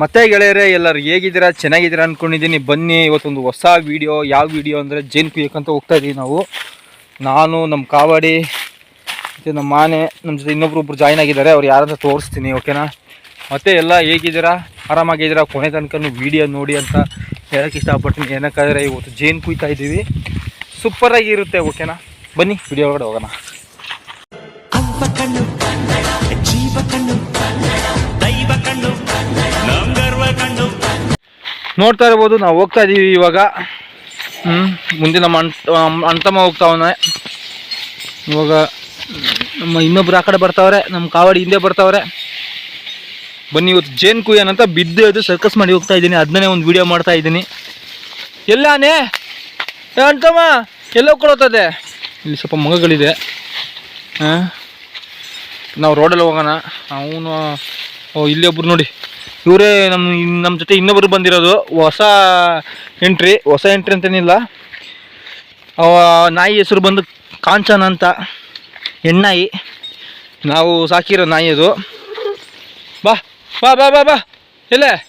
ಮತ್ತೆ ಗೆಳೆಯರೆ, ಎಲ್ಲರೂ ಹೇಗಿದ್ದೀರಾ? ಚೆನ್ನಾಗಿದ್ದೀರಾ ಅಂದ್ಕೊಂಡಿದ್ದೀನಿ ಬನ್ನಿ, ಇವತ್ತೊಂದು ಹೊಸ ವೀಡಿಯೋ ಯಾವ ವಿಡಿಯೋ ಅಂದರೆ ಜೇನು ಕುಯ್ಯಕ್ಕಂತ ಹೋಗ್ತಾ ಇದ್ದೀವಿ ನಾವು. ನಾನು ನಮ್ಮ ಕಾವಾಡಿ, ಮತ್ತು ನಮ್ಮ ಮಾನೆ ನಮ್ಮ ಜೊತೆ ಇನ್ನೊಬ್ರು ಒಬ್ರು ಜಾಯ್ನ್ ಆಗಿದ್ದಾರೆ. ಅವ್ರು ಯಾರಂತ ತೋರಿಸ್ತೀನಿ ಓಕೆನಾ ಮತ್ತೆ ಎಲ್ಲ ಹೇಗಿದ್ದೀರಾ? ಆರಾಮಾಗಿದ್ದೀರಾ? ಕೊನೆ ತನಕ ವೀಡಿಯೋ ನೋಡಿ ಅಂತ ಹೇಳೋಕ್ಕೆ ಇಷ್ಟಪಡ್ತೀನಿ. ಏನಕ್ಕಾದರೆ ಇವತ್ತು ಜೇನು ಕುಯ್ತಾ ಇದ್ದೀವಿ. ಸೂಪರಾಗಿರುತ್ತೆ ಓಕೆನಾ ಬನ್ನಿ ವಿಡಿಯೋ ಒಳಗಡೆ ಹೋಗೋಣ. ನೋಡ್ತಾ ಇರ್ಬೋದು, ನಾವು ಹೋಗ್ತಾ ಇದ್ದೀವಿ ಇವಾಗ. ಹ್ಞೂ ಮುಂದೆ ನಮ್ಮ ಅಣ್ಣ ನಮ್ಮ ಅಣ್ತಮ್ಮ ಹೋಗ್ತಾವನೆ. ಇವಾಗ ನಮ್ಮ ಇನ್ನೊಬ್ರು ಆ ಕಡೆ ಬರ್ತಾವ್ರೆ, ನಮ್ಮ ಕಾವಡಿ ಹಿಂದೆ ಬರ್ತಾವ್ರೆ. ಬನ್ನಿ, ಇವತ್ತು ಜೇನು ಕುಯ್ಯನ್ ಅಂತ ಬಿದ್ದು ಅದು ಸರ್ಕಸ್ ಮಾಡಿ ಹೋಗ್ತಾ ಇದ್ದೀನಿ. ಅದನ್ನೇ ಒಂದು ವಿಡಿಯೋ ಮಾಡ್ತಾ ಇದ್ದೀನಿ. ಎಲ್ಲಾನೇ? ಏ, ಅಣ್ತಮ್ಮ, ಎಲ್ಲ ಕೊಡೋತದೆ ಇಲ್ಲಿ ಸ್ವಲ್ಪ ಮಗಗಳಿದೆ. ಹಾಂ? ನಾವು ರೋಡಲ್ಲಿ ಹೋಗೋಣ. ಅವನು, ಓ, ಇಲ್ಲಿ ಒಬ್ರು ನೋಡಿ. ಇವರೇ ನಮ್ಮ ನಮ್ಮ ಜೊತೆ ಇನ್ನೊಬ್ರು ಬಂದಿರೋದು. ಹೊಸ ಎಂಟ್ರಿ ಹೊಸ ಎಂಟ್ರಿ ಅಂತೇನಿಲ್ಲ ಅವ ನಾಯಿ ಹೆಸರು ಬಂದು ಕಾಂಚನ ಅಂತ. ಹೆಣ್ಣಾಯಿ. ನಾವು ಸಾಕಿರೋ ನಾಯಿ ಅದು. ಬಾ ಬಾ ಬಾ ಬಾ ಬಾ. ಇಲ್ಲೇ.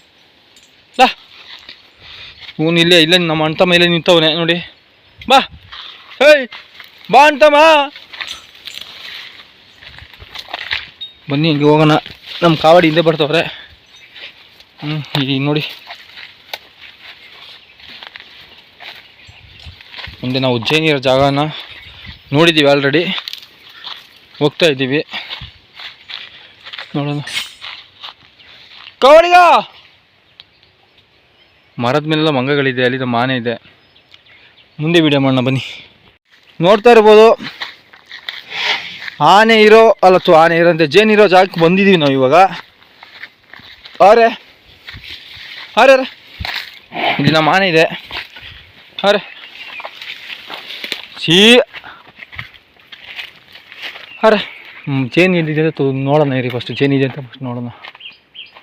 ಬಾ. ಇವನು ಇಲ್ಲೇ ಇಲ್ಲೇ ನಮ್ಮ ಅಣ್ತಮ್ಮ ಇಲ್ಲೇ ನಿಂತವನೆ, ನೋಡಿ. ಬಾ. ಹೇಯ್ ಬಾ ಅಣ್ತಮ್ಮ ಬನ್ನಿ, ಹಿಂಗೆ ಹೋಗೋಣ. ನಮ್ಮ ಕಾವಡಿ ಹಿಂದೆ ಬರ್ತವ್ರೆ. ಈಗ ನೋಡಿ. ಮುಂದೆ ನಾವು ಉಜ್ಜಯಿನಿ ಇರೋ ಜಾಗನ ನೋಡಿದ್ದೀವಿ ಆಲ್ರೆಡಿ ಹೋಗ್ತಾ ಇದ್ದೀವಿ. ನೋಡೋಣ. ಕವಳಿಗ! ಮರದ ಮೇಲೆಲ್ಲ ಮಂಗಗಳಿದೆ ಅಲ್ಲಿ ಮಾನೆ ಇದೆ. ಮುಂದೆ ವಿಡಿಯೋ ಮಾಡೋಣ, ಬನ್ನಿ. ನೋಡ್ತಾ ಇರ್ಬೋದು. ಆನೆ ಇರೋ, ಅಲ್ಲ ಆನೆ ಇರೋಂತೆ ಜೇನು ಇರೋ ಜಾಗಕ್ಕೆ ಬಂದಿದ್ದೀವಿ ನಾವು ಇವಾಗ. ಅರೆ ಅರೆ ಇಲ್ಲಿ ನಮ್ಮ ಆನೆ ಇದೆ. ಅರೆ ಸೀ ಅರೆ ಜೇನು ಎಲ್ಲಿದೆ ಅಂತ ನೋಡೋಣ ಇರಿ ಫಸ್ಟ್ ಜೇನು ಇದೆ ಅಂತ ಫಸ್ಟ್ ನೋಡೋಣ.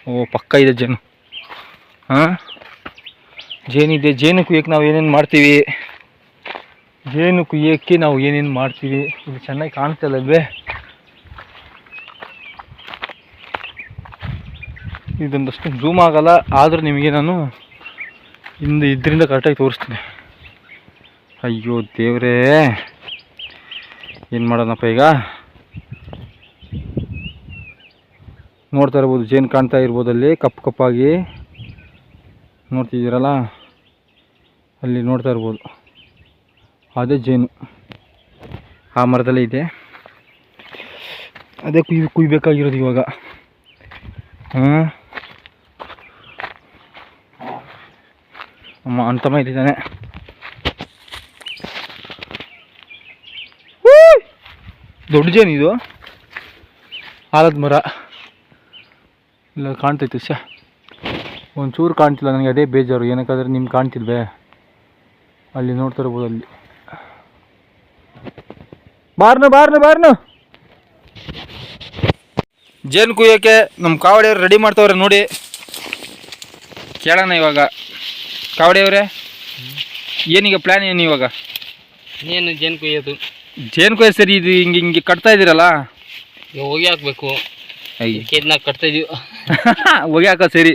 ಓ, ಪಕ್ಕ ಇದೆ ಜೇನು. ಹಾಂ? ಜೇನಿದೆ ಜೇನು ಕುಯ್ಯಕ್ಕೆ ನಾವು ಏನೇನು ಮಾಡ್ತೀವಿ? ಜೇನು ಕುಯ್ಯೋಕ್ಕೆ ನಾವು ಏನೇನು ಮಾಡ್ತೀವಿ? ಇದು ಚೆನ್ನಾಗಿ ಕಾಣ್ತಲ್ಲವೇ ಇದೊಂದಷ್ಟು ಝೂಮ್ ಆಗಲ್ಲ, ಆದರೂ ನಿಮಗೆ ನಾನು ಇಂದ ಇದರಿಂದ ಕರೆಕ್ಟಾಗಿ ತೋರಿಸ್ತೀನಿ. ಅಯ್ಯೋ ದೇವರೇ, ಏನು ಮಾಡೋಣಪ್ಪ ಈಗ? ನೋಡ್ತಾ ಇರ್ಬೋದು, ಜೇನು ಕಾಣ್ತಾ ಇರ್ಬೋದು ಅಲ್ಲಿ ಕಪ್ಪು ಕಪ್ಪಾಗಿ. ನೋಡ್ತಿದ್ದೀರಲ್ಲ? ಅಲ್ಲಿ ನೋಡ್ತಾ ಇರ್ಬೋದು. ಅದೇ ಜೇನು. ಆ ಮರದಲ್ಲೇ ಇದೆ. ಅದೇ ಕುಯ್ ಕುಯ್ಬೇಕಾಗಿರೋದು ಇವಾಗ. ಹಾಂ ಅಮ್ಮ ಅಂತಮ ಇದ್ದಾನೆ ದೊಡ್ಡ ಜೇನು ಇದು. ಆಲದ ಮರ. ಇಲ್ಲ ಕಾಣ್ತೈತೆ ಶ ಒಂಚೂರು ಕಾಣ್ತಿಲ್ಲ ನನಗೆ ಅದೇ ಬೇಜಾರು. ಏನಕ್ಕಾದ್ರೆ ನಿಮ್ಗೆ ಕಾಣ್ತಿಲ್ವೇ? ಅಲ್ಲಿ ನೋಡ್ತಾ ಇರ್ಬೋದು ಅಲ್ಲಿ. ಬಾರ್ನು ಬಾರ್ನು ಬಾರ್ನು! ಜೇನು ಕುಯ್ಯೋಕ್ಕೆ ನಮ್ಮ ಕಾವಡಿಯವ್ರು ರೆಡಿ ಮಾಡ್ತವ್ರೆ ನೋಡಿ. ಕೇಳೋಣ ಇವಾಗ. ಕಾವಡಿಯವ್ರೆ ಏನೀಗ ಪ್ಲ್ಯಾನ್ ಏನು ಇವಾಗ? ಏನು ಜೇನು ಕೊಯ್ಯೋದು. ಜೇನು ಕೊಯ್ಯ ಸರಿ ಇದು ಹಿಂಗೆ ಹಿಂಗೆ ಕಟ್ತಾ ಇದ್ದೀರಲ್ಲ? ಹೋಗಿ ಹಾಕ್ಬೇಕು. ಕೇದ್ನಾಗ ಕಟ್ತಾ ಇದೀವಿ. ಹೊಗೆ ಹಾಕೋ ಸರಿ.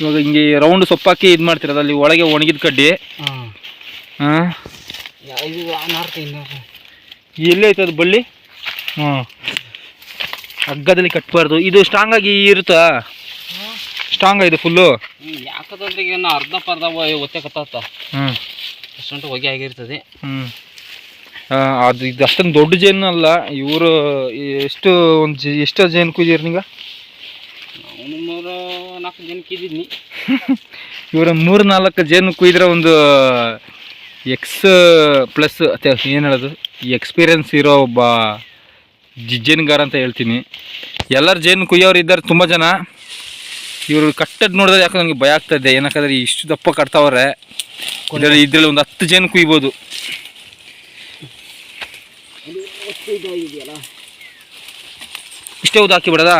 ಇವಾಗ ಹಿಂಗೆ ರೌಂಡ್ ಸೊಪ್ಪಾಕಿ ಇದು ಮಾಡ್ತಿರೋದು ಅಲ್ಲಿ ಒಳಗೆ ಒಣಗಿದ ಕಡ್ಡಿ. ಹಾಂ. ಎಲ್ಲೇ ಐತೆ ಅದು ಬಳ್ಳಿ? ಹ್ಞೂ ಹಗ್ಗದಲ್ಲಿ ಕಟ್ಬಾರ್ದು. ಇದು ಸ್ಟ್ರಾಂಗಾಗಿ ಇರುತ್ತಾ? ಸ್ಟ್ರಾಂಗ್ ಇದು ಫುಲ್ಲು. ಯಾಕಂದ್ರೆ ಈಗ ಏನು ಅರ್ಧ ಪರ್ಧ ಒತ್ತೆ ಕತ್ತ ಹ್ಞೂ ಅಷ್ಟಂಟು ಹೊಗೆ ಆಗಿರ್ತದೆ. ಹ್ಞೂ ಅದು ಇದು ಅಷ್ಟೊಂದು ದೊಡ್ಡ ಜೇನು ಅಲ್ಲ ಇವರು ಎಷ್ಟು ಒಂದು ಜಿ ಎಷ್ಟು ಜೇನು ಕುಯ್ದಿರಿ ಅವನು ಮೂರು ನಾಲ್ಕು ಜೇನು ಕುಯ್ದಿದ್ನಿ. ಇವರ ಮೂರು ನಾಲ್ಕು ಜೇನು ಕುಯ್ದ್ರೆ ಒಂದು ಎಕ್ಸ್ ಪ್ಲಸ್ ಏನು ಹೇಳೋದು? ಎಕ್ಸ್ಪೀರಿಯನ್ಸ್ ಇರೋ ಒಬ್ಬ ಜಿ- ಜೇನುಗಾರ ಅಂತ ಹೇಳ್ತೀನಿ. ಎಲ್ಲರ ಜೇನು ಕುಯ್ಯೋರು ಇದ್ದಾರೆ ತುಂಬ ಜನ. ಇವರು ಕಟ್ಟದ್ ನೋಡಿದ್ರೆ ಯಾಕೆ ನನಗೆ ಭಯ ಆಗ್ತಾ ಇದೆ. ಏನಕ್ಕಂದ್ರೆ ಇಷ್ಟು ದಪ್ಪ ಕಟ್ತಾವ್ರೆ. ಇದರಲ್ಲಿ ಇದರಲ್ಲಿ ಒಂದು ಹತ್ತು ಜನ ಕುಯ್ಬೋದು. ಇಷ್ಟೇ ಉದ್ದು ಹಾಕಿ ಬಿಡೋದಾ?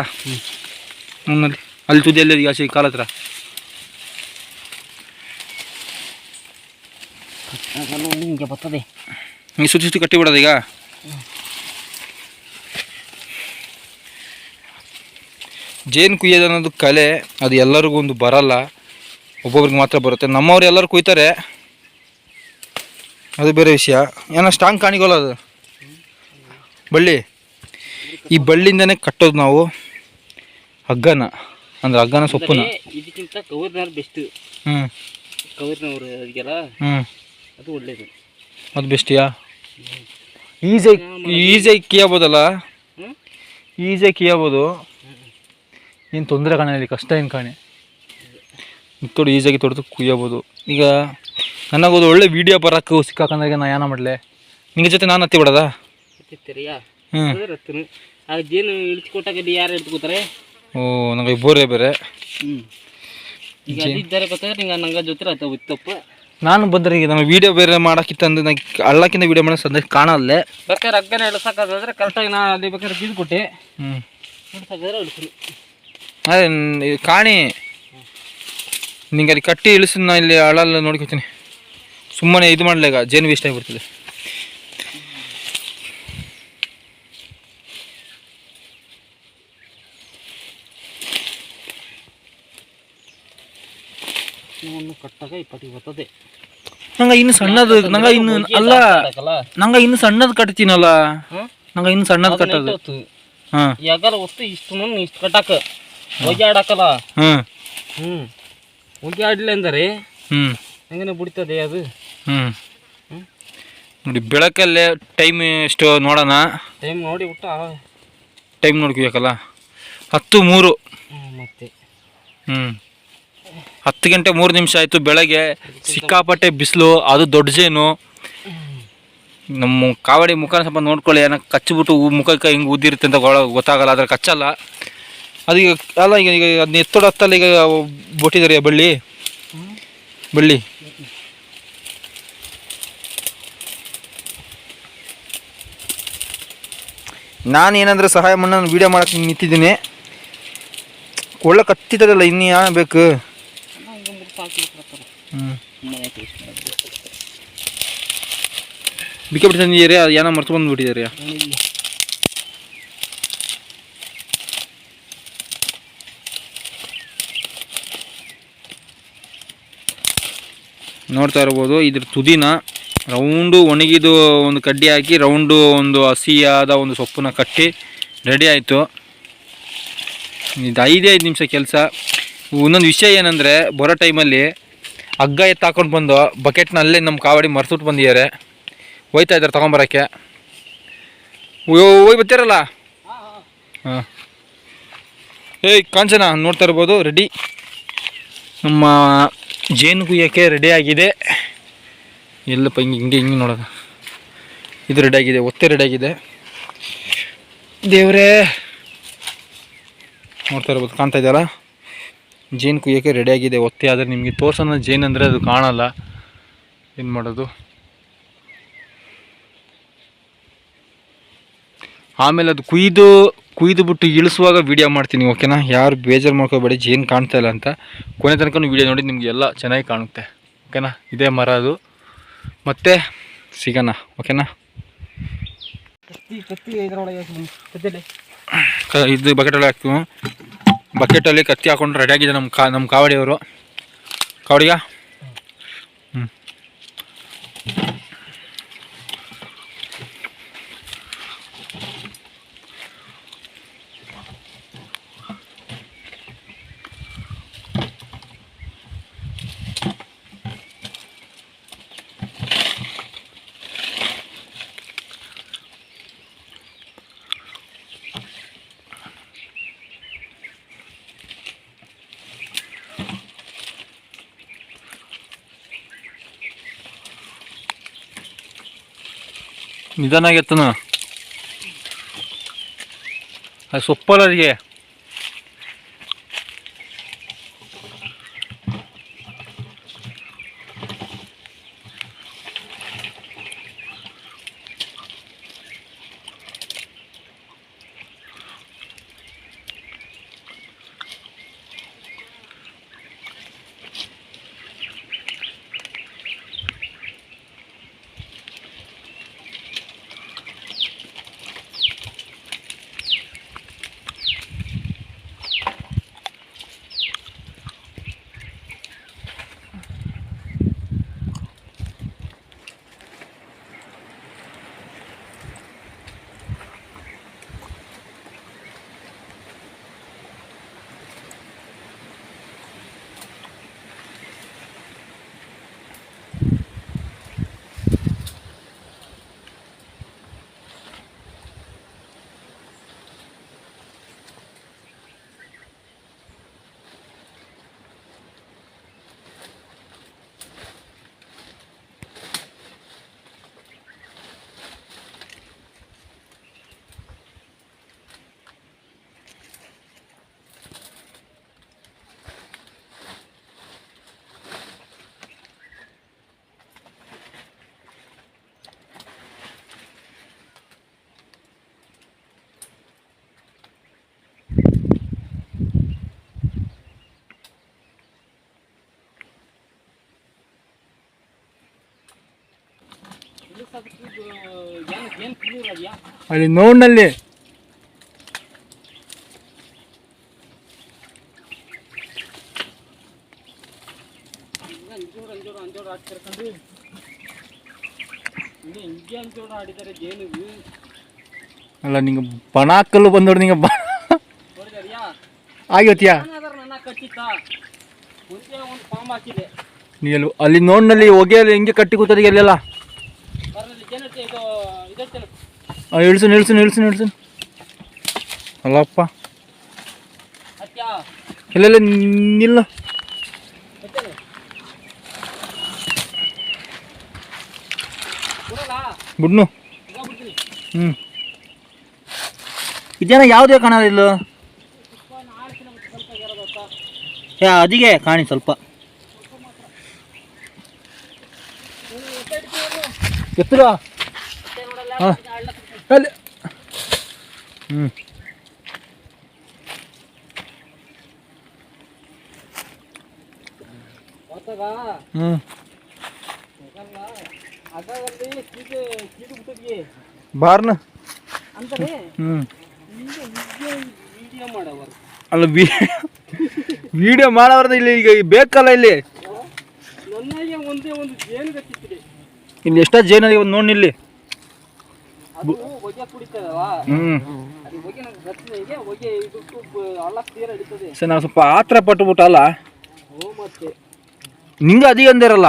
ನಮ್ಮಲ್ಲಿ ಅಲ್ಲಿ ತುದಿ ಅಲ್ಲಿ ಆಚೆ ಕಾಲ ಹತ್ರ ಹಿಂಗೆ ಬರ್ತದೆ. ಸುತ್ತಿ ಸುತ್ತಿ ಕಟ್ಟಿ ಬಿಡೋದು ಈಗ ಜೇನು ಕುಯ್ಯೋದು ಅನ್ನೋದು ಕಲೆ ಅದು ಎಲ್ಲರಿಗೂ ಒಂದು ಬರಲ್ಲ. ಒಬ್ಬೊಬ್ರಿಗೆ ಮಾತ್ರ ಬರುತ್ತೆ. ನಮ್ಮವ್ರು ಎಲ್ಲರೂ ಕುಯ್ತಾರೆ. ಅದು ಬೇರೆ ವಿಷಯ. ಏನೋ ಸ್ಟ್ರಾಂಗ್ ಕಾಣಿಗೋಲ್ಲ ಅದು. ಬಳ್ಳಿ. ಈ ಬಳ್ಳಿಯಿಂದನೇ ಕಟ್ಟೋದು ನಾವು. ಹಗ್ಗನ. ಅಂದ್ರೆ ಹಗ್ಗನ ಸೊಪ್ಪನ ಇದಕ್ಕಿಂತ ಕವರ್ನವ್ರು ಬೆಸ್ಟ್ ಹ್ಞೂ ಕವರ್ನವ್ರು ಅದಕ್ಕೆಲ್ಲ ಹ್ಞೂ ಅದು ಒಳ್ಳೇದು. ಅದು ಬೆಸ್ಟಿಯಾ ಈಸಿಯಾಗಿ ಈಸಿಯಾಗಿ ಕೀಯಬೋದಲ್ಲ ಹ್ಮ್? ಈಸಿಯಾಗಿ ಕೀಯಬೋದು ಏನು ತೊಂದರೆ ಕಾಣಲಿ ಕಷ್ಟ ಏನು ಕಾಣೆ? ತೊಡು ಈಸಿಯಾಗಿ ತೊಡೆದು ಕುಯ್ಯಬೋದು. ಈಗ ನನಗೊಂದು ಒಳ್ಳೆ ವೀಡಿಯೋ ಬರೋಕ್ಕೂ ಸಿಕ್ಕಾಕಂದಾಗ ನಾನು ಏನ ಮಾಡಲೆ? ನಿಂಗೆ ಜೊತೆ ನಾನು ಹತ್ತಿ ಬಿಡೋದಾ? ಹ್ಞೂ ಇಳಿಸ್ಕೊಟ್ಟಾಗ ಯಾರು ಓ ನಂಗೆ ಇಬ್ಬರೇ ಬೇರೆ. ಹ್ಞೂ ಈಗ ಅದಿದ್ದಾರೆ ಗೊತ್ತಾದ್ರೆ ನಿಂಗೆ ನಂಗೆ ಜೊತೆ ಆತ ನಾನು ಬಂದ್ರೆ ಈಗ ನಮ್ಮ ವೀಡಿಯೋ ಬೇರೆ ಮಾಡೋಕ್ಕಿತ್ತಂದ್ರೆ ನಂಗೆ ಅಳ್ಳಕ್ಕಿಂತ ವೀಡಿಯೋ ಮಾಡೋ ಸದ್ಯಕ್ಕೆ ಕಾಣಲ್ಲೇ. ಬೇಕಾದ್ರೆ ಅಗ್ಗನೇ ಇಳಿಸೋಕ್ಕಾದ್ರೆ ಕರೆಕ್ಟಾಗಿ ನಾನು ಅಲ್ಲಿ ಬೇಕಾದ್ರೆ ಬೀದು ಕೊಟ್ಟೆ ಹ್ಞೂ ಇಳಿಸ್ತೀನಿ ಅದೇ ಇದು ಕಾಣಿ. ನಿಂಗೆ ಅಲ್ಲಿ ಕಟ್ಟಿ ಇಳಿಸಿದ ನಾ ಇಲ್ಲಿ ಅಳಲ್ಲ ನೋಡ್ಕೊತೀನಿ ಸುಮ್ಮನೆ ಇದು ಮಾಡಲಿಲ್ಲ ಈಗ ಜೇನು ವೇಸ್ಟ್ ಆಗಿಬಿಡ್ತದೆ. ಕಟ್ಟಾಗ ಇಪ್ಪತ್ತಿಗೆ ಬರ್ತದೆ ನಂಗೆ ಇನ್ನು ಸಣ್ಣದು ನಂಗೆ ಇನ್ನು ಅಲ್ಲ ನಂಗೆ ಇನ್ನು ಸಣ್ಣದು ಕಟ್ತೀನಲ್ಲ. ನಂಗ ಇನ್ನು ಸಣ್ಣದು ಕಟ್ಟೋದು. ಹಾಂ. ಇಷ್ಟು ಕಟ್ಟಾಕ. ಹೊಗೆ ಆಡಕಲ್ಲ ಹ್ಮ್. ಹೋಗಿ ಹೊಗೆ ಅಂದರೆ ಹ್ಮ್. ಹೆಂಗನೆ ಬಿಡ್ತದೆ ಅದು? ಹ್ಮ್? ನೋಡಿ ಬೆಳಕಲ್ಲೇ ಟೈಮ್ ಎಷ್ಟು ನೋಡೋಣ? ಟೈಮ್ ನೋಡಿ ಬಿಟ್ಟ ಟೈಮ್ ನೋಡ್ಕೋಬೇಕಲ್ಲ? ಹತ್ತು ಮೂರು. ಮತ್ತೆ. ಹ್ಮ್. ಹತ್ತು ಗಂಟೆ ಮೂರು ನಿಮಿಷ ಆಯಿತು ಬೆಳಗ್ಗೆ. ಸಿಕ್ಕಾಪಟ್ಟೆ ಬಿಸಿಲು ಅದು ದೊಡ್ಡ ಜೇನು. ನಮ್ಮ ಕಾವಡಿ ಮುಖನ ಸ್ವಲ್ಪ ನೋಡ್ಕೊಳ್ಳಿ ಏನೋ ಕಚ್ಚಿಬಿಟ್ಟು ಮುಖಕ್ಕೆ ಹಿಂಗೆ ಉದ್ದಿರುತ್ತೆ ಅಂತ ಗೊಳ- ಗೊತ್ತಾಗಲ್ಲ ಆದರೆ ಕಚ್ಚಲ್ಲ. ಅದು ಈಗ ಅಲ್ಲ, ಈಗ ಈಗ ಅದನ್ನ ಎತ್ತೋಡ ಹತ್ತಲ್ಲ, ಈಗ ಬೊಟ್ಟಿದ್ದಾರೆ ಬಳ್ಳಿ? ಬಳ್ಳಿ. ನಾನು ಏನಂದ್ರೆ ಸಹಾಯ ಮಾಡಿ ವಿಡಿಯೋ ವೀಡಿಯೋ ನಿಂತಿದ್ದೀನಿ. ಒಳ್ಳೆ ಕತ್ತಿದಾರಲ್ಲ ಇನ್ನು ಯಾಣ ಬೇಕು? ಬಿಕ್ಕೆ ಬಿಟ್ಟು ತಂದಿದ್ದೀರಿ ಅದು ಏನೋ ಮರ್ತು ಬಂದುಬಿಟ್ಟಿದ್ದೀರಿ ನೋಡ್ತಾ ಇರ್ಬೋದು, ಇದ್ರ ತುದಿನ ರೌಂಡು ಒಣಗಿದು ಒಂದು ಕಡ್ಡಿ ಹಾಕಿ, ರೌಂಡು ಒಂದು ಹಸಿಯಾದ ಒಂದು ಸೊಪ್ಪನ್ನ ಕಟ್ಟಿ ರೆಡಿ ಆಯಿತು. ಇದು ಐದೇ ಐದು ನಿಮಿಷ ಕೆಲಸ. ಒಂದೊಂದು ವಿಷಯ ಏನಂದರೆ, ಬರೋ ಟೈಮಲ್ಲಿ ಹಗ್ಗ ಎತ್ತು ಹಾಕೊಂಡು ಬಂದು ಬಕೆಟ್ನ ಅಲ್ಲೇ ನಮ್ಮ ಕಾವಡಿ ಮರ್ಸುಟ್ಟು ಬಂದಿದ್ದಾರೆ. ಹೋಯ್ತಾ ಇದ್ದಾರೆ ತೊಗೊಂಬರೋಕ್ಕೆ. ಹೋಯ್ ಬರ್ತೀರಲ್ಲ? ಹಾಂ. ಏಯ್, ಕಾಂಚನ, ನೋಡ್ತಾ ಇರ್ಬೋದು ರೆಡಿ ನಮ್ಮ ಜೇನು ಕುಯ್ಯೋಕ್ಕೆ ರೆಡಿ ಆಗಿದೆ. ಎಲ್ಲಪ್ಪ ಹಿಂಗೆ ಹಿಂಗೆ ಹಿಂಗೆ ನೋಡೋದು ಇದು ರೆಡಿ ಆಗಿದೆ, ಒತ್ತೆ ರೆಡಿ ಆಗಿದೆ. ದೇವರೇ, ನೋಡ್ತಾ ಇರ್ಬೋದು, ಕಾಣ್ತಾ ಇದೆಯಲ್ಲ? ಜೇನು ಕುಯ್ಯೋಕ್ಕೆ ಆಗಿದೆ, ಒತ್ತೆ. ಆದರೆ ನಿಮಗೆ ತೋರ್ಸೋಣ, ಜೇನು ಅಂದರೆ ಅದು ಕಾಣಲ್ಲ. ಏನು ಮಾಡೋದು? ಆಮೇಲೆ ಅದು ಕುಯ್ದು ಕುಯ್ದು ಬಿಟ್ಟು ಇಳಿಸುವಾಗ ವೀಡಿಯೋ ಮಾಡ್ತೀನಿ ಓಕೆನಾ ಯಾರು ಬೇಜಾರು ಮಾಡ್ಕೋಬೇಡಿ, ಜೇನು ಕಾಣ್ತಾ ಇಲ್ಲ ಅಂತ. ಕೊನೆ ತನಕ ವೀಡಿಯೋ ನೋಡಿ ನಿಮಗೆ ಎಲ್ಲ ಚೆನ್ನಾಗಿ ಕಾಣುತ್ತೆ ಓಕೆನಾ ಇದೇ ಮರ ಅದು. ಮತ್ತೆ ಸಿಗೋಣ ಓಕೆನಾ ಇದು ಬಕೆಟಲ್ಲಿ ಹಾಕ್ತೀವಿ. ಬಕೆಟಲ್ಲಿ ಕತ್ತಿ ಹಾಕೊಂಡು ರೆಡಿ ಆಗಿದೆ ನಮ್ಮ ಕಾ, ನಮ್ಮ ಕಾವಡಿಯವರು. ಕಾವಡಿಗ? ಹ್ಞೂ ನಿಧಾನಾಗಿ ಎತ್ತನ ಅದು ಸೊಪ್ಪಲ್ಲ ಅದಕ್ಕೆ ಆಡಿದ್ದಾರೆ ನೋಡ್ನಲ್ಲಿ. ಅಲ್ಲ, ನಿಂಗೆ ಬಣ ಹಾಕಲು ಬಂದೋಡು ನಿಂಗೆ ಬ ನೋಡಿದಾರಿಯಾ ಆಗಿವತ್ತೀಯಾ ನಾನಾದ್ರ ನನ್ನ ಕಚ್ಚಿತ್ತ ಮುಂಚೆ ಒಂದು ಫಾರ್ಮ್ ಹಾಕಿದೆ ನೀ ಅಲ್ಲಿ ಅಲ್ಲಿ ನೋಡ್ನಲ್ಲಿ ಹೊಗೆಯಲ್ಲಿ ಹಿಂಗೆ ಕಟ್ಟಿ ಕೂತದಿಗೆ ಅಲ್ಲೆಲ್ಲ ಇಳ್ಸು ಇಳ್ಸು ಇಳ್ಸು ಇಳ್ಸು. ಅಲ್ಲಪ್ಪ. ಇಲ್ಲ ನಿಲ್ಲ. ಬಿಡ್ನು. ಹ್ಞೂ ಇದೇನ ಯಾವುದೇ ಕಾಣೋದಿಲ್ಲ ಯಾ ಅದಿಗೆ ಕಾಣಿ ಸ್ವಲ್ಪ. ಎತ್ತಿರ? ಹಾಂ. ಅಲ್ಲಿ. ಹ್ಞೂ ಬಾರ್ನ. ಹ್ಞೂ ಅಲ್ಲ ವಿಡಿಯೋ ಮಾಡೋರ್ದು ಇಲ್ಲಿ ಈಗ ಬೇಕಲ್ಲ ಇಲ್ಲಿ. ನನಗೆ ಎಷ್ಟ ಜೇನು ಒಂದು ನೋಡಿ ಸರ್ ನಾವು ಸ್ವಲ್ಪ ಆತ್ರ ಪಟ್ಟುಬಿಟ್ಟಲ್ಲ ನಿಂಗೆ ಅದಿಗೆ ಅಂದಿರಲ್ಲ?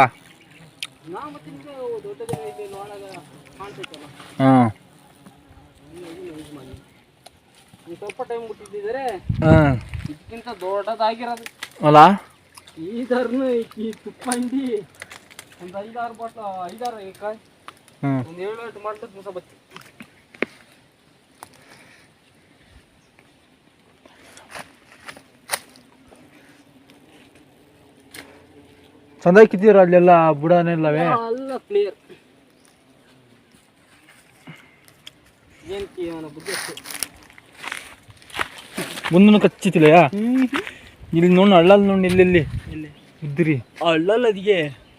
ಹಾಂ. ಸ್ವಲ್ಪ ಟೈಮ್ ಬಿಟ್ಟಿದ್ದರೆ ಇದಕ್ಕಿಂತ ದೊಡ್ಡದಾಗಿರೋದು. ಅಲ್ಲ? ಈ ಥರನು ಈ ಒಂದು ಐದಾರು ಬಾಟ್ಲ ಐದಾರು ಹ್ಞೂ ಒಂದು ಏಳು ಎಂಟು ಮಾಡ್ತದೆ ಚಂದ ಕಿತ್ತೀರ ಅಲ್ಲೆಲ್ಲ ಬುಡನೆಲ್ಲವೇ? ಎಲ್ಲ ಕ್ಲಿಯರ್ ಇಲ್ಲಿ ನೋಡ್ ಬುದ್ಧಿ ನೋಡ್ ಮುಂದೂ ಕಚ್ಚಿತಿಲ್ಲ ಇಲ್ಲಿ ನೋಡು ಅಳ್ಳಲ್ ನೋಡಿ ಎಲ್ಲೆಲ್ಲಿ ಎಲ್ಲಿ ಇದ್ದಿರಿ ಅಳ್ಳಲ್ಲ ಅದಿಗೆ.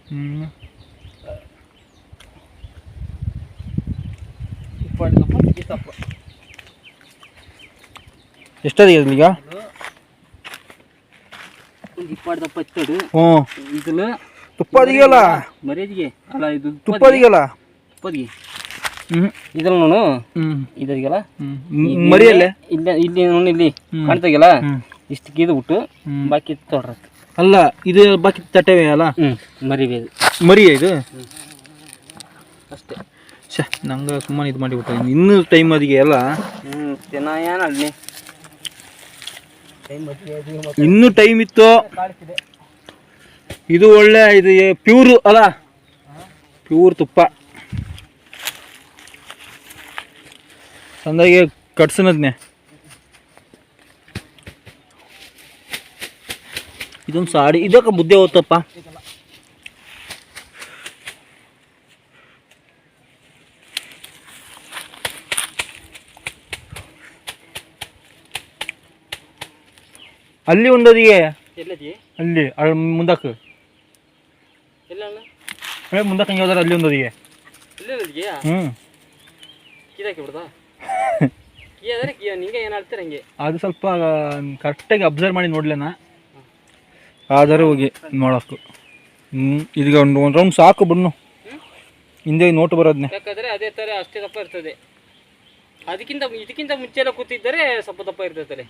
ಹ್ಞೂ ಇಪ್ಪತ್ತಪ್ಪ ಎಷ್ಟದಿಗೆ ಈಗ ಇಪ್ಪತ್ತಪ್ಪ ಎತ್ತಡು ಹ್ಞೂ. ಇದಲ್ಲ ತುಪ್ಪ ಅದಿಗೆಲ್ಲ ಮರ್ಯಾದಿಗೆ. ಅಲ್ಲ ಇದು ತುಪ್ಪ ಅದಿಗೆಲ್ಲ ತುಪ್ಪದಿಗೆ. ಇದ್ರಲ್ಲಿ ನೋಡು. ಇದರಿಗೆಲ್ಲ. ಮರಿಯಲ್ಲೇ? ಇಲ್ಲ ಇಲ್ಲಿ ನೋಡಿ ಇಲ್ಲಿ. ಕಾಣ್ತಾಗಲ್ಲ ಇಷ್ಟು ಕೀದು ಬಿಟ್ಟು ಬಾಕಿ ತೊಡ್ರ ಅಲ್ಲ ಇದು ಬಾಕಿ ತಟ್ಟೆವೆ ಅಲ್ಲ? ಮರಿಬೇಕು ಮರಿಯ ಇದು? ಅಷ್ಟೇ. ಛೆ ನಂಗೆ ಸುಮ್ಮನೆ ಇದು ಮಾಡಿಬಿಟ್ಟ. ಇನ್ನೂ ಟೈಮ್ ಅದಿಗೆ ಅಲ್ಲ? ಹ್ಮ್ ದಿನ ಏನು ಅಲ್ಲಿ ಇನ್ನೂ ಟೈಮ್ ಇತ್ತು. ಇದು ಒಳ್ಳೆ, ಇದು ಪ್ಯೂರ್ ಅಲ್ಲ? ಪ್ಯೂರ್ ತುಪ್ಪ. ಚಂದಾಗಿ ಕಟ್ಸನದ್ನೆ. ಇದೊಂದು ಸಾಡಿ, ಇದಕ್ಕೆ ಬುದ್ಧಿ ಹೋತಪ್ಪ. ಅಲ್ಲಿ ಉಂಡದಿಗೆ ಅಲ್ಲಿ ಮುಂದಕ್ಕೆ ಏ ಮುಂದಕ್ಕೆ ಹಂಗೆ ಹೋದ್ರೆ ಅಲ್ಲಿ ಉಂಡದಿಗೆ ಹ್ಮ್. ಹ್ಞೂ ಅದು ಸ್ವಲ್ಪ ಕರೆಕ್ಟಾಗಿ ಅಬ್ಸರ್ವ್ ಮಾಡಿ ನೋಡ್ಲೇನ? ಆದರೆ ಹೋಗಿ ನೋಡೋಕು. ಹ್ಞೂ ಇದೀಗ ಒಂದು ಒಂದು ರೌಂಡ್ ಸಾಕು ಬಣ್ಣು ಹಿಂದೆ ನೋಟು ಬರೋದನ್ನೇ ಯಾಕಂದರೆ ಅದೇ ಥರ ಅಷ್ಟೇ ದಪ್ಪ ಇರ್ತದೆ. ಅದಕ್ಕಿಂತ ಇದಕ್ಕಿಂತ ಮುಂಚೆ ಎಲ್ಲ ಕೂತಿದ್ದರೆ ಸ್ವಲ್ಪ ದಪ್ಪ ಇರ್ತದೆ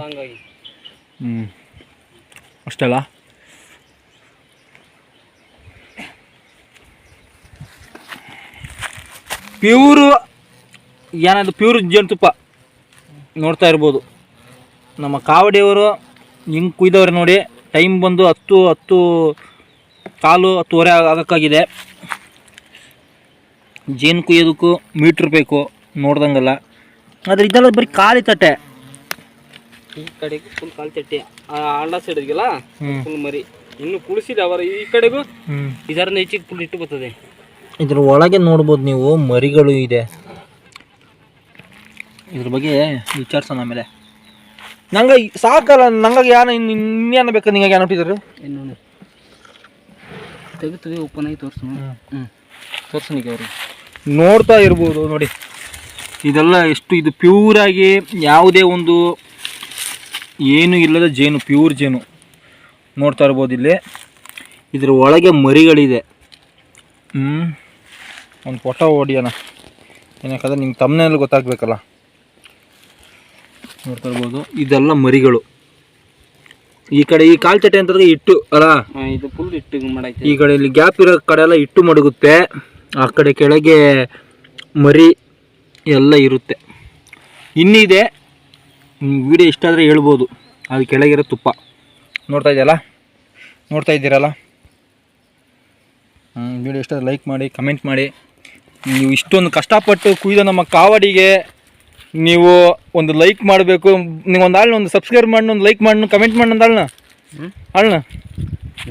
ಹಂಗಾಗಿ. ಹ್ಞೂ ಅಷ್ಟಲ್ಲ ಪ್ಯೂರು ಏನದು ಪ್ಯೂರ್ ಜೇನುತುಪ್ಪ ನೋಡ್ತಾ ಇರ್ಬೋದು. ನಮ್ಮ ಕಾವಡಿಯವರು ಹಿಂಗೆ ಕುಯ್ದವ್ರೆ ನೋಡಿ ಟೈಮ್ ಬಂದು ಹತ್ತು ಹತ್ತು, ಕಾಲು ಹತ್ತುವರೆ ಆಗೋಕ್ಕಾಗಿದೆ. ಜೇನು ಕುಯ್ಯೋದಕ್ಕೂ ಮೀಟ್ರ್ ಬೇಕು, ನೋಡ್ದಂಗಲ್ಲ. ಆದರೆ ಇದೆಲ್ಲ ಬರೀ ಖಾಲಿ ತಟ್ಟೆ. ಈ ಕಡೆಗೆ ಫುಲ್ ಕಾಲು ಚಟ್ಟಿ ಆ ಸೈಡ್ ಇದೆಯಲ್ಲ ಫುಲ್ ಮರಿ. ಇನ್ನು ಕುಳಿಸಿದ ಅವರ ಈ ಕಡೆಗೂ ಇದರಿಂದ ಹೆಚ್ಚಿಗೆ ಫುಲ್ ಇಟ್ಟು ಬರ್ತದೆ. ಇದ್ರ ಒಳಗೆ ನೋಡ್ಬೋದು ನೀವು ಮರಿಗಳು ಇದೆ. ಇದ್ರ ಬಗ್ಗೆ ವಿಚಾರಿಸೋಣ ಆಮೇಲೆ. ನಂಗೆ ಸಾಕಲ್ಲ ನಂಗೆ ಯಾನ ಇನ್ನು ಇನ್ನೇನು ಬೇಕು ನಿಂಗೆ ಏನು ಬಿಟ್ಟಿದ್ರು ಏನು ತೆಗಿತೀವಿ ಓಪನ್ ಆಗಿ ತೋರಿಸು ಹ್ಞೂ ತೋರ್ಸನಿಗೆ ಅವರು ನೋಡ್ತಾ ಇರ್ಬೋದು ನೋಡಿ. ಇದೆಲ್ಲ ಎಷ್ಟು ಇದು ಪ್ಯೂರಾಗಿ ಯಾವುದೇ ಒಂದು ಏನು ಇಲ್ಲದ ಜೇನು ಪ್ಯೂರ್ ಜೇನು. ನೋಡ್ತಾ ಇರ್ಬೋದು ಇಲ್ಲಿ. ಇದ್ರ ಒಳಗೆ ಮರಿಗಳಿದೆ. ಹ್ಞೂ ಒಂದು ಫೋಟೋ ಹೊಡಿಯೋಣ. ಏನಕ್ಕಂದ್ರೆ ನಿಮ್ಗೆ ತಮ್ಮನೇಲಿ ಗೊತ್ತಾಗಬೇಕಲ್ಲ. ನೋಡ್ತಾ ಇರ್ಬೋದು. ಇದೆಲ್ಲ ಮರಿಗಳು. ಈ ಕಡೆ ಈ ಕಾಲ್ಚಟೆ ಅಂತಂದ್ರೆ ಇಟ್ಟು ಅಲ್ಲ? ಇದು ಫುಲ್ ಇಟ್ಟು ಮಾಡೈತೆ. ಈ ಕಡೆ ಇಲ್ಲಿ ಗ್ಯಾಪ್ ಇರೋ ಕಡೆ ಎಲ್ಲ ಇಟ್ಟು ಮಡಗುತ್ತೆ. ಆ ಕಡೆ ಕೆಳಗೆ ಮರಿ ಎಲ್ಲ ಇರುತ್ತೆ. ಇನ್ನಿದೆ. ವಿಡಿಯೋ ಇಷ್ಟ ಆದರೆ ಹೇಳ್ಬೋದು. ಅದು ಕೆಳಗಿರೋ ತುಪ್ಪ. ನೋಡ್ತಾ ಇದೆಯಲ್ಲ? ನೋಡ್ತಾ ಇದ್ದೀರಲ್ಲ? ವಿಡಿಯೋ ಇಷ್ಟ ಲೈಕ್ ಮಾಡಿ ಕಮೆಂಟ್ ಮಾಡಿ. ನೀವು ಇಷ್ಟೊಂದು ಕಷ್ಟಪಟ್ಟು ಕುಯ್ದ ನಮ್ಮ ಕಾವಡಿಗೆ ನೀವು ಒಂದು ಲೈಕ್ ಮಾಡಬೇಕು. ನೀವು ಒಂದು ಆಳ್ನ ಒಂದು ಸಬ್ಸ್ಕ್ರೈಬ್ ಮಾಡಿ ಒಂದು ಲೈಕ್ ಮಾಡಿ ಕಮೆಂಟ್ ಮಾಡಿ ಒಂದು ಆಳ್ನ? ಆಳ್ನ?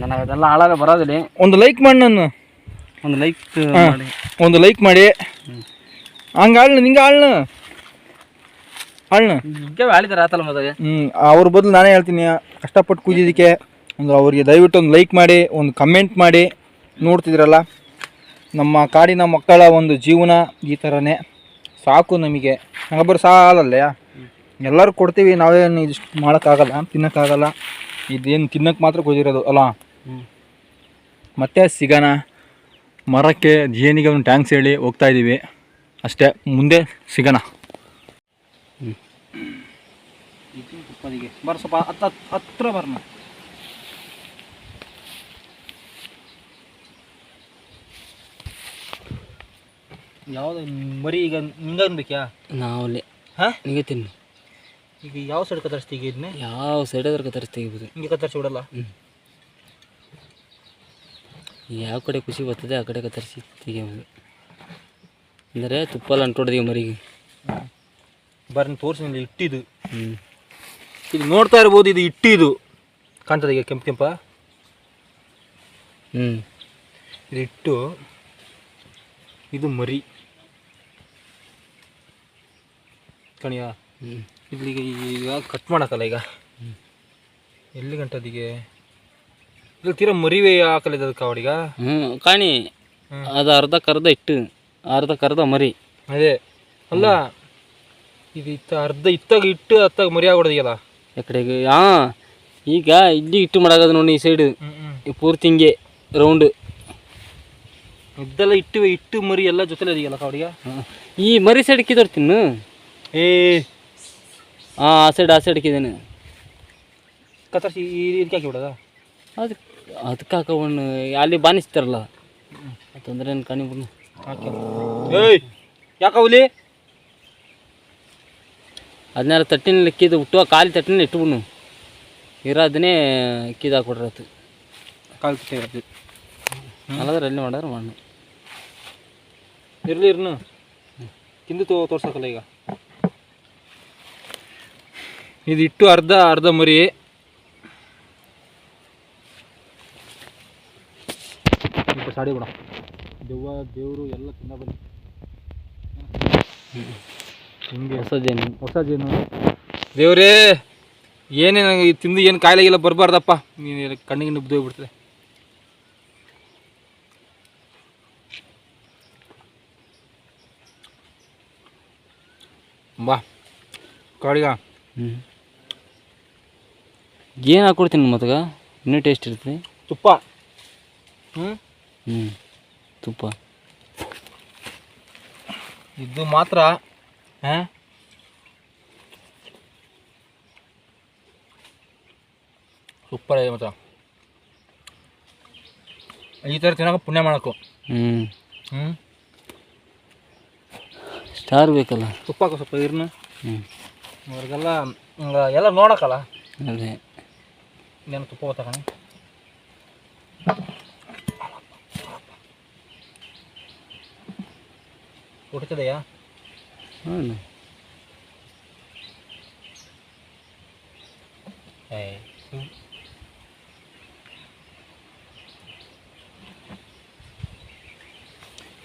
ನನಗೆ ಅದೆಲ್ಲ ಹಾಳಾಗ ಬರೋದಿಲ್ಲ ಒಂದು ಲೈಕ್ ಮಾಡಿ ನಾನು ಒಂದು ಲೈಕ್ ಒಂದು ಲೈಕ್ ಮಾಡಿ. ಹಂಗೆ ಆಳ್ನ ನಿಂಗೆ ಆಳ್ನ? ಆಳಿದಾರೆ ಆತಲ್ಲ ಮೊದಲೇ ಹ್ಞೂ ಅವ್ರ ಬದಲು ನಾನೇ ಹೇಳ್ತೀನಿ ಕಷ್ಟಪಟ್ಟು ಕೂದಿದ್ದಕ್ಕೆ ಒಂದು ಅವರಿಗೆ ದಯವಿಟ್ಟು ಒಂದು ಲೈಕ್ ಮಾಡಿ ಒಂದು ಕಮೆಂಟ್ ಮಾಡಿ. ನೋಡ್ತಿದ್ರಲ್ಲ ನಮ್ಮ ಕಾಡಿನ ಮಕ್ಕಳ ಒಂದು ಜೀವನ ಈ ಥರನೇ. ಸಾಕು ನಮಗೆ. ಹಂಗೊಬ್ಬರು ಸಾಲಲ್ಲ. ಎಲ್ಲರೂ ಕೊಡ್ತೀವಿ ನಾವೇನು ಇದಿಷ್ಟು ಮಾಡೋಕ್ಕಾಗಲ್ಲ ತಿನ್ನೋಕ್ಕಾಗಲ್ಲ. ಇದೇನು ತಿನ್ನೋಕ್ಕೆ ಮಾತ್ರ ಕೂದಿರೋದು ಅಲ್ಲ? ಮತ್ತೆ ಸಿಗೋಣ. ಮರಕ್ಕೆ ಜೇನಿಗೆ ಒಂದು ಟ್ಯಾಂಕ್ಸ್ ಹೇಳಿ ಹೋಗ್ತಾ ಇದ್ದೀವಿ ಅಷ್ಟೇ ಮುಂದೆ ಸಿಗೋಣ. ಬರ ಸ್ವಲ್ಪ ಹತ್ತ ಹತ್ರ ಬರ್ನ. ಯಾವ್ದು ಮರಿ ಈಗ ನಿಂಗೆ ಅನ್ಬೇಕ್ಯಾ ನಾವಲ್ಲಿ ಹಾಂ? ಹಿಂಗೆ ತಿನ್ನು. ಈಗ ಯಾವ ಸೈಡ್ ಕತ್ತರಿಸ್ತೀಗ ಇದನ್ನ ಯಾವ ಸೈಡ್ ಅದ್ರ ತರಿಸಿ ತೆಗಿಬೋದು. ಹಿಂಗೆ ಕತ್ತರಿಸಿ ಬಿಡಲ್ಲ? ಯಾವ ಕಡೆ ಖುಷಿ ಬರ್ತದೆ ಆ ಕಡೆ ಕತ್ತರಿಸಿ ತೆಗಿಬೋದು. ಅಂದರೆ ತುಪ್ಪಲ್ಲಿ ಅಂಟೊಡ್ದೀವಿ ಮರಿಗೆ. ಬರ್ರಿ ತೋರಿಸಿ ಇಲ್ಲಿ ಇಟ್ಟಿದು ಹ್ಞೂ ಇದು ನೋಡ್ತಾ ಇರ್ಬೋದು ಇದು ಇಟ್ಟಿದು ಕಾಣ್ತದೆ ಈಗ ಕೆಂಪು ಕೆಂಪ? ಹ್ಞೂ ಇದು ಇಟ್ಟು ಇದು ಮರಿ. ಕಣಿಯ? ಹ್ಞೂ ಇಲ್ಲಿಗ ಈಗ ಕಟ್ ಮಾಡೋಕ್ಕಲ್ಲ ಈಗ. ಎಲ್ಲಿ ಗಂಟದಿಗೆ? ಇಲ್ಲಿ ತೀರಾ ಮರಿವೇ ಹಾಕಲಿದೆ ಅದಕ್ಕೆ ಅವಡಿಗ ಹ್ಞೂ ಕಾಣಿ. ಅದು ಅರ್ಧ ಕರ್ದ ಇಟ್ಟು ಅರ್ಧ ಕರ್ದ ಮರಿ. ಅದೇ. ಅಲ್ಲ ಇದು ಇತ್ತ ಅರ್ಧ ಇತ್ತಾಗ ಇಟ್ಟು ಅತ್ತಾಗ ಮರಿ ಆಗ್ಬಿಡೋದಿಲ್ಲ ಎಕಡೆಗೆ ಹಾಂ ಈಗ ಇಲ್ಲಿ ಇಟ್ಟು ಮಾಡಾಗದ ನೋಡಿ ಈ ಸೈಡ್ ಪೂರ್ತಿ ಹಿಂಗೆ ರೌಂಡ್ ಇದೆಲ್ಲ ಇಟ್ಟು ಇಟ್ಟು ಮರಿ ಎಲ್ಲ ಜೊತೆಲಿ ಅದೆಯಲ್ಲ ಕಾವಡಿಗೆ ಈ ಮರಿ ಸೈಡ್ ಕಿದರ್ತೀನಿ ತಿನ್ನು. ಏ. ಹಾಂ ಆ ಸೈಡ್ ಆ ಸೈಡ್ ಕಿದೇನೆ ಕತ್ತರಿಸಿ ಇದಕ್ಕೆ ಹಾಕಿ ಬಿಡೋದ? ಅದಕ್ಕೆ ಅದಕ್ಕೆ ಹಾಕೊಂಡು ಅಲ್ಲಿ ಬಾನಿಸ್ತಾರಲ್ಲ. ತೊಂದರೆ ಏನು ಕಾಣಿ ಬಿಡು. ಹಾಕಿ ಏಯ್ ಯಾಕವಲಿ ಅದನ್ನೆಲ್ಲ ತಟ್ಟಿನಲ್ಲಿ ಕಿದು ಬಿಟ್ಟು ಖಾಲಿ ತಟ್ಟಿನಲ್ಲಿ ಇಟ್ಬಿಡು ಇರೋದನ್ನೇ ಕಿದು ಹಾಕ್ಬಿಡ್ರತ್ತು ಕಾಲು ಕಿತ್ತೆ ಅಲ್ಲಾದ್ರೆ ಅಲ್ಲಿ ಮಾಡ್ಯಾರ ಮಣ್ಣು ಇರ್ಲಿ ಇರ್ನು. ತಿಂದು ತೋ ತೋರ್ಸೋಕಲ್ಲ ಈಗ. ಇದು ಇಟ್ಟು ಅರ್ಧ ಅರ್ಧ ಮರಿ. ಸಾಡಿ ಬಿಡ. ದೆವ್ವ ದೇವರು ಎಲ್ಲ ತಿನ್ನ ಬನ್ನಿ. ಹಿಂಗೆ ಹೊಸ ಜೇನು. ಹೊಸ ಏನೇ ನನಗೆ ಏನೇನು ತಿಂದು ಏನು ಕಾಯಿಲೆ ಇಲ್ಲ ಬರಬಾರ್ದಪ್ಪ. ನೀನು ಕಣ್ಣಿಗೆ ನುಗ್ದು ಹೋಗ್ಬಿಡ್ತದೆ ಬಾ ಕಾಡಿಗ. ಹ್ಞೂ ಏನು ಹಾಕ್ಕೊಡ್ತೀನಿ ಮತ್ತಗ? ಇನ್ನೂ ಟೇಸ್ಟ್ ಇರ್ತದೆ? ತುಪ್ಪ. ಹ್ಞೂ ಹ್ಞೂ ತುಪ್ಪ. ಇದು ಮಾತ್ರ ಹಾಂ ಸೂಪರ್ ಇದೆ ಮಾತ್ರ ಈ ಥರ ತಿನ್ನೋಕೆ ಪುಣ್ಯ ಮಾಡೋಕು ಹ್ಞೂ ಹ್ಞೂ ಸ್ಟಾರ್ ಬೇಕಲ್ಲ ತುಪ್ಪ ಹಾಕೋ ಸ್ವಲ್ಪ ಇರ್ನು ಹ್ಞೂ ಅವ್ರಿಗೆಲ್ಲ ಹಿಂಗ ಎಲ್ಲ ನೋಡಕ್ಕಲ್ಲ ಅದೇ ಇನ್ನೇನು ತುಪ್ಪ ತಗೋಣ ಹೊಡಿತದೆಯಾ ಹ್ಞೂ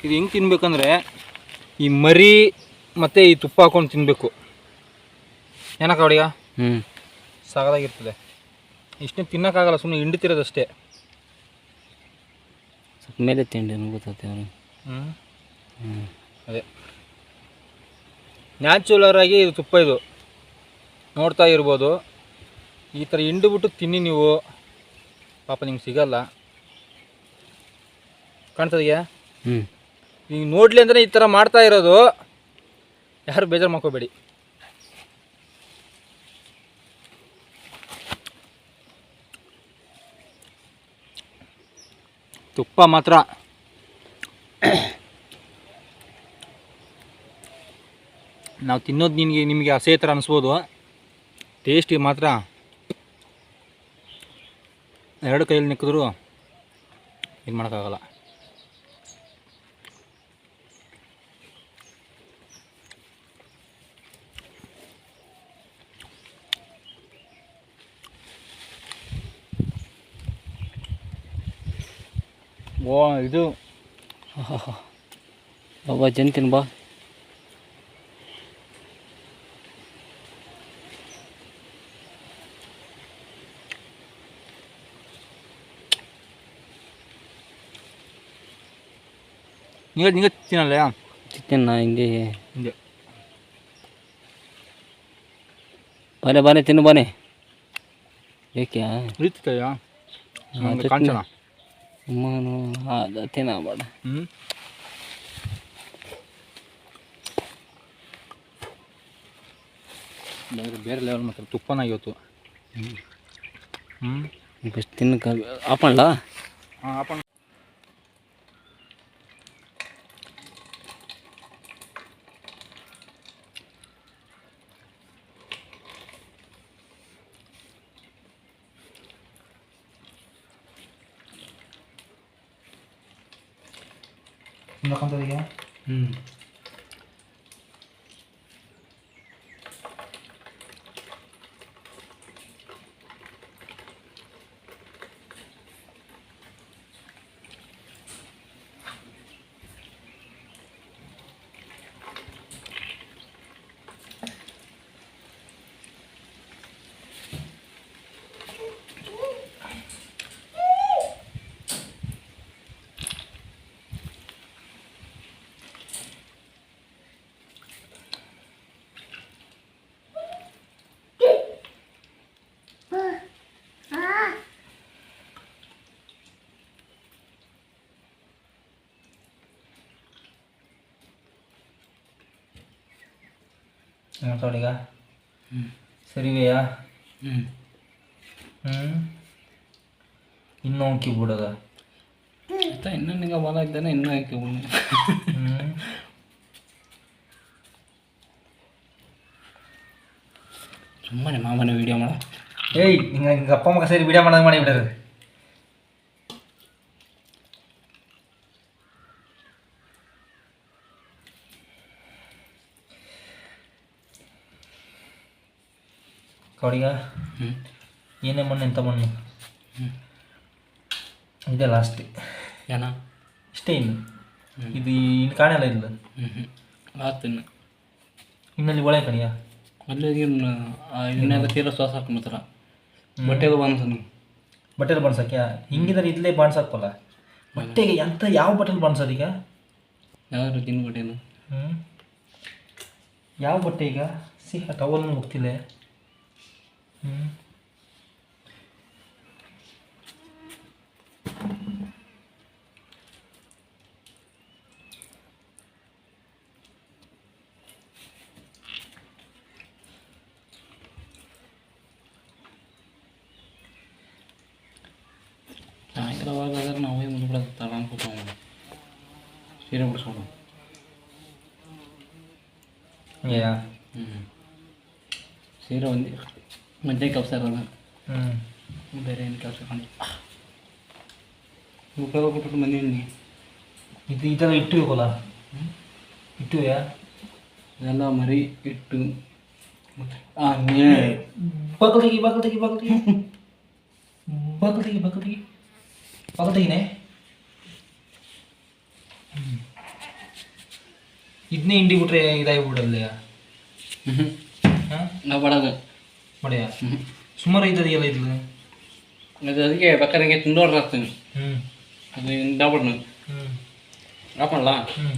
ಇದು ಹೆಂಗೆ ತಿನ್ಬೇಕಂದ್ರೆ ಈ ಮರಿ ಮತ್ತು ಈ ತುಪ್ಪ ಹಾಕೊಂಡು ತಿನ್ನಬೇಕು ಏನಕ್ಕ ಅವಡಿಗ ಹ್ಞೂ ಸಾಗದಾಗಿರ್ತದೆ. ಇಷ್ಟೇ ತಿನ್ನೋಕ್ಕಾಗಲ್ಲ ಸುಮ್ಮನೆ ಹಿಂಡ್ತಿರೋದಷ್ಟೇ. ಸ್ವಲ್ಪ ಮೇಲೆ ತಿಂಡಿ ಗೊತ್ತಾಗ್ತೇವೆ ಹ್ಞೂ ಹ್ಞೂ ಅದೇ. ನ್ಯಾಚುರಲ್ ಆಗಿ ಇದು ತುಪ್ಪ ಇದು. ನೋಡ್ತಾ ಇರ್ಬೋದು. ಈ ಥರ ಹಿಂಡುಬಿಟ್ಟು ತಿನ್ನಿ ನೀವು. ಪಾಪ ನಿಮ್ಗೆ ಸಿಗಲ್ಲ. ಕಾಣ್ತದೆಯಾ ಹ್ಞೂ ಈಗ ನೋಡಲಿ ಅಂದರೆ ಈ ಥರ ಮಾಡ್ತಾ ಇರೋದು. ಯಾರು ಬೇಜಾರು ಮಾಡ್ಕೋಬೇಡಿ. ತುಪ್ಪ ಮಾತ್ರ. ನಾವು ತಿನ್ನೋದು ನಿನಗೆ ನಿಮಗೆ ಅಸೇ ಥರ ಅನಿಸ್ಬೋದು. ಟೇಸ್ಟಿಗೆ ಮಾತ್ರ ಎರಡು ಕೈಯಲ್ಲಿ ನಿಕ್ಕಿದ್ರು ಏನು ಮಾಡೋಕ್ಕಾಗಲ್ಲ. ಓ ಇದು. ಬಾಬಾ ಜಂತಿನ ಬಾ ನಿಂಗೆ ನಿಂಗೆ ತಿನ್ನಲ್ಲ ಚಿಕ್ಕನ್ನ ಹಿಂಗೆ ಹಿಂಗೆ ಬಾನೆ ಬಾನೆ ತಿನ್ನು ಬಾನೆ ಏಕೆ ಉಳಿತೈತಯ್ಯ ಚಟ್ನಿ. ಕಾಂಚನ ಅಮ್ಮನು ಅದ ತಿನ್ನಬೇಡ ಹ್ಞೂ ಬೇರೆ ಬೇರೆ ಲೆವೆಲ್ ಮಾತ್ರ ತುಪ್ಪನ ಇವತ್ತು ಹ್ಞೂ ಫಸ್ಟ್ ತಿನ್ನಕ ಆಪಣ್ಣ ಹಾಂ तुम लोग तो ಹ್ಞೂ ಹ್ಞೂ ಇನ್ನೂ ಉಕ್ಕಿ ಬಿಡೋದ ಆಯ್ತಾ ಇನ್ನೂ ನಿಂಗೆ ಬಾಲ ಇದ್ದಾನೆ ಇನ್ನೂ ಹಾಕಿ ಹ್ಞೂ ಸುಮ್ಮನೆ ಮಾಮನೆ ವಿಡಿಯೋ ಮಾಡ ಏಯ್ ಹಿಂಗೆ ಹಿಂಗೆ ಅಪ್ಪ ಮಗ ಸೇರಿ ವಿಡಿಯೋ ಮಾಡೋದು ಮಾಡಿ ಬಿಡೋದು ಕೌಡಿಗ ಹ್ಞೂ ಏನೇ ಮಣ್ಣು ಎಂಥ ಮಣ್ಣು? ಇದೆ ಲಾಸ್ಟ್ ಏನ? ಇಷ್ಟೇ ಇನ್ನು. ಇದು ಇನ್ನು ಕಾಣಲ್ಲ ಇಲ್ಲ. ಹ್ಞೂ ಹ್ಞೂ ಆತಿನ್ನು ಇನ್ನಲ್ಲಿ ಒಳೆ ಕಣಿಯ? ಅಲ್ಲಿ ಇನ್ನೆಲ್ಲ ತೀರ ಶ್ವಾಸ ಹಾಕೊಂಡ್ಬಿತ್ತರ ಬಟ್ಟೆಗೂ ಬಂದು ಬಟ್ಟೆಲಿ ಬಣ್ಸಕ್ಯಾ ಹಿಂಗಿದ್ರೆ ಇದ್ಲೇ ಬಾಣ್ಸಾಕಲ್ಲ ಬಟ್ಟೆಗೆ ಎಂತ ಯಾವ ಬಟ್ಟೆಲಿ ಬಾಣ್ಸೋದು ಈಗ? ಯಾವ್ದು ತಿನ್ಬಿಟ್ಟೇನು ಬಟ್ಟೆನು ಹ್ಞೂ ಯಾವ ಬಟ್ಟೆ ಈಗ? ಸಿ ಆ ಟವಲ್ ಹೋಗ್ತಿಲ್ಲ ಹ್ಞೂ ಸಾಯಂಕಾಲವಾಗಾದ್ರೆ ನಾವೇ ಮುಂದ್ಬಿಡೋದು ತಡ ಅನ್ಕೋತ ಸೀರೆ ಬಿಡಿಸ್ಕೊಂಡು ಯಾ ಹ್ಞೂ ಸೀರೆ ಒಂದು ಮಧ್ಯ ಕೆಲಸ ಇರೋದು ಹ್ಞೂ ಬೇರೆ ಏನು ಕೆಲಸ ಕಾಣಿ ಉಪಯೋಗ ಕೊಟ್ಬಿಟ್ಟು ಬಂದೀನಿ ಇದು ಇದೆಲ್ಲ ಇಟ್ಟು ಹೋಗಲ್ಲ ಇಟ್ಟು ಯಾ ಇದೆಲ್ಲ ಮರಿ ಇಟ್ಟು ಮತ್ತೆ ಆ ಮೇ ಬಗಲ್ ತೆಗಿ ಬಗಲ್ ತೆಗಿ ಬಗಲ್ ತೆಗಿ ಬಗಲ್ ತೆಗಿ ಬಗಲ್ ತೆಗಿ ಬಗಲ್ ತೆಗಿನೇ ಇದನ್ನೇ ಹಿಂಡಿ ಬಿಟ್ರೆ ಇದಾಗಿ ಬಿಡಲ್ಲ ಹ್ಞೂ ಹಾಂ ನಾವು ಬಡೋದು ಮಡೆಯ ಸುಮಾರು ಸುಮಾರು ಅದಿಗೆಲ್ಲ ಇದು ಅದು ಅದಕ್ಕೆ ಬೇಕಾದಂಗೆ ತಿಂದೋಡ್ರಿ ಹಾಕ್ತೀನಿ ಹ್ಞೂ ಅದು ಇಂದಾಬಿಡ್ನು ಹ್ಞೂ ಆಪಣ್ಲಾ ಹ್ಞೂ